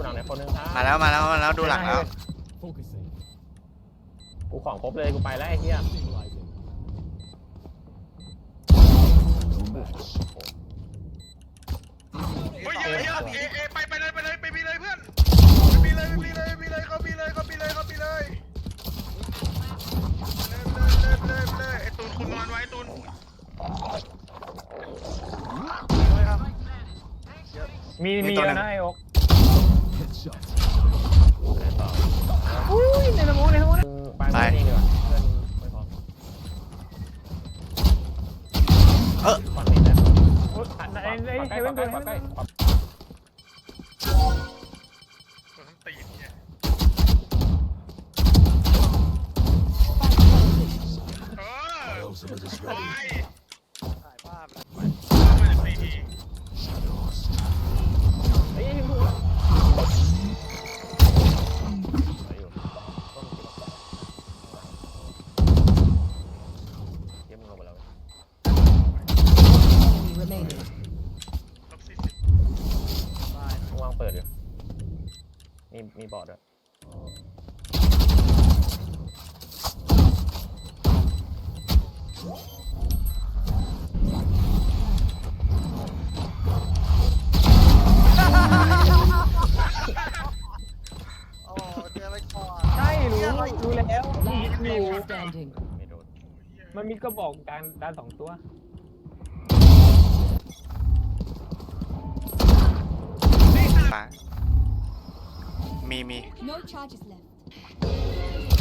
ดูหลังในคนนึงครับมาแล้วมาแล้วมาแล้วดูหลังแล้ว Focusing. กูของครบเลยกูไปแล้วไอ้เหี้ย Stabilizing. No match. เฮ้ยเยอะเยอะเอเอไปไปเลยไปเลยไปบีเลยเพื่อนไปบีเลยไปบีเลยบีเลยเขาบีเลยเขาบีเลยเขาบีเลยเล่นเล่นเล่นเล่นเล่นไอ้ตูนคุณนอนไว้ตูนมีมีมีตัวเยหนึ่งอะนะไอ้โอ๊ก Headshot. ไหนต่ออุ้ยในสมองในสมองมึงไปไม่ดีดีกว่าเพื่อนไม่พอเออก่อนนี้นะโอ๊ยไอ้ไอ้เฮล้เว่นตัวใกเฮล้เว่นใกตัล้วตัวทั้งตีนเนี่ยเออไปถ่ายภาพ remaining. ลบสี่สิบวางเปิดอยู่ มีมีบอร์ดด้วยโอ้เจอไปก่อนใช่รู้รู้แล้ว Last player standing. ไม่โดนมันมีกระบอกกลางด้านสองตัว มีมี No charges left.